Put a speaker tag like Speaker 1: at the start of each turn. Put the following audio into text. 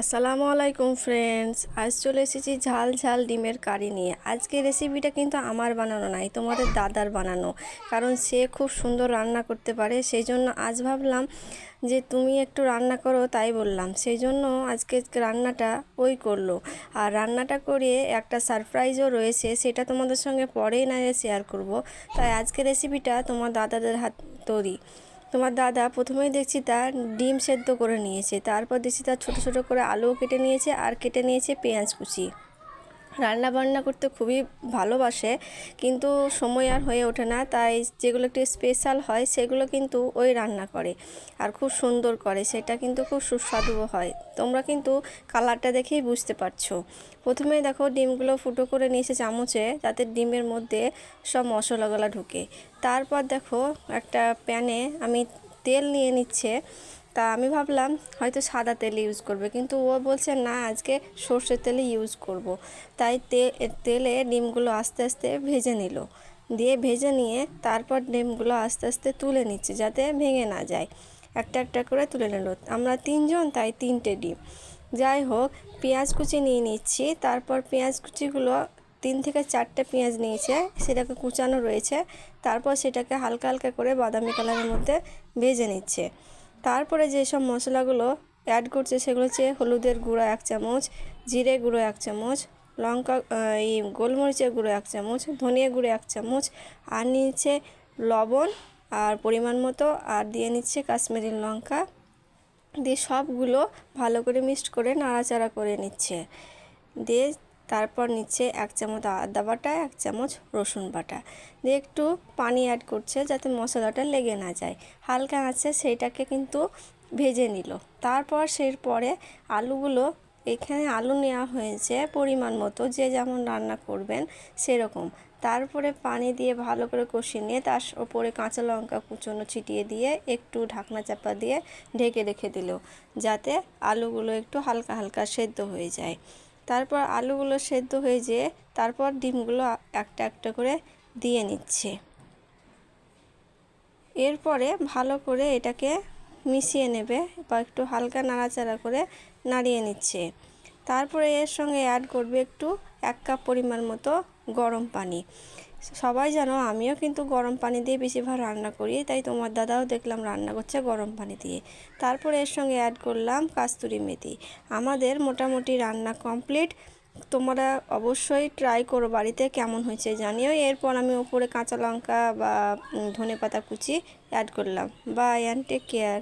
Speaker 1: আসসালামু আলাইকুম ফ্রেন্ডস আজ চলে এসেছি ঝাল ঝাল ডিমের কারি নিয়ে। আজকে রেসিপিটা কিন্তু আমার বানানো নাই, তোমাদের দাদার বানানো। কারণ সে খুব সুন্দর রান্না করতে পারে সেই জন্য আজ ভাবলাম যে তুমি একটু রান্না করো তাই বললাম। সেই জন্য আজকে রান্নাটা ওই করল। আর রান্নাটা করে একটা সারপ্রাইজও রয়েছে, সেটা তোমাদের সঙ্গে পরেই না শেয়ার করব। তাই আজকে রেসিপিটা তোমার দাদাদের হাত তৈরি তোমার দাদা প্রথমেই দেখছি তার ডিম সেদ্ধ করে নিয়েছে, তারপর দেখছি তার ছোটো ছোটো করে আলুও কেটে নিয়েছে আর কেটে নিয়েছে পেঁয়াজ কুচি। রান্না বান্না করতে খুবই ভালোবাসে, কিন্তু সময় আর হয়ে ওঠে না, তাই যেগুলো একটু স্পেশাল হয় সেগুলো কিন্তু ওই রান্না করে আর খুব সুন্দর করে, সেটা কিন্তু খুব সুস্বাদুও হয়। তোমরা কিন্তু কালারটা দেখেই বুঝতে পারছ। প্রথমে দেখো ডিমগুলো ফুটো করে নিয়েছে চামচে, যাতে ডিমের মধ্যে সব মশলাগুলো ঢুকে। তারপর দেখো একটা প্যানে আমি তেল নিয়ে নিচ্ছে তা আমি ভাবলাম হয়তো সাদা তেল ইউজ করবে, কিন্তু ও বলছে, না, আজকে সর্ষের তেলে ইউজ করব। তাই তেলে ডিমগুলো আস্তে আস্তে ভেজে নিল। দিয়ে ভেজে নিয়ে তারপর ডিমগুলো আস্তে আস্তে তুলে নিচ্ছে যাতে ভেঙে না যায়। একটা একটা করে তুলে নিল। আমরা তিনজন, তাই তিনটে ডিম। যাই হোক, পেঁয়াজ কুচি নিয়ে নিচ্ছি। তারপর পেঁয়াজ কুচিগুলো তিন থেকে চারটে পেঁয়াজ নিয়েছে, সেটাকে কুচানো রয়েছে। তারপর সেটাকে হালকা হালকা করে বাদামি কালারের মধ্যে ভেজে নিচ্ছে। তারপরে যেসব মশলাগুলো অ্যাড করছে সেগুলো হচ্ছে হলুদের গুঁড়ো এক চামচ, জিরে গুঁড়ো এক চামচ, লঙ্কা এই গোলমরিচের গুঁড়ো এক চামচ, ধনিয়া গুঁড়ো এক চামচ, আর নিচ্ছে লবণ আর পরিমাণ মতো, আর দিয়ে নিচ্ছে কাশ্মীরি লঙ্কা। দিয়ে সবগুলো ভালো করে মিক্সড করে নাড়াচাড়া করে নিচ্ছে। দিয়ে তারপর নিচ্ছে এক চামচ আদা বাটা এক চামচ রসুন বাটা। দিয়ে একটু পানি অ্যাড করছে যাতে মশলাটা লেগে না যায়। হালকা আছে সেইটাকে কিন্তু ভেজে নিল। তারপর সেই পরে আলুগুলো এখানে আলু নেওয়া হয়েছে পরিমাণ মতো, যে যেমন রান্না করবেন সেরকম। তারপরে পানি দিয়ে ভালো করে কষিয়ে নিয়ে তার ওপরে কাঁচা লঙ্কা কুচনো ছিটিয়ে দিয়ে একটু ঢাকনা চাপা দিয়ে ঢেকে রেখে দিল, যাতে আলুগুলো একটু হালকা হালকা সেদ্ধ হয়ে যায়। তারপর আলুগুলো সেদ্ধ হয়ে যেয়ে তারপর ডিমগুলো একটা একটা করে দিয়ে নিচ্ছে। এরপরে ভালো করে এটাকে মিশিয়ে নেবে বা একটু হালকা নাড়াচাড়া করে নাড়িয়ে নিচ্ছে। তারপরে এর সঙ্গে অ্যাড করবে একটু এক কাপ পরিমাণ মতো গরম পানি। সবাই জানো আমিও কিন্তু গরম পানি দিয়ে বেশিরভাগ রান্না করি, তাই তোমার দাদাও দেখলাম রান্না করছে গরম পানি দিয়ে। তারপরে এর সঙ্গে অ্যাড করলাম কাস্তুরি মেথি। আমাদের মোটামুটি রান্না কমপ্লিট তোমরা অবশ্যই ট্রাই করো বাড়িতে কেমন হয়েছে জানিও। এরপর আমি ওপরে কাঁচা লঙ্কা বা ধনে পাতা কুচি অ্যাড করলাম। By and take care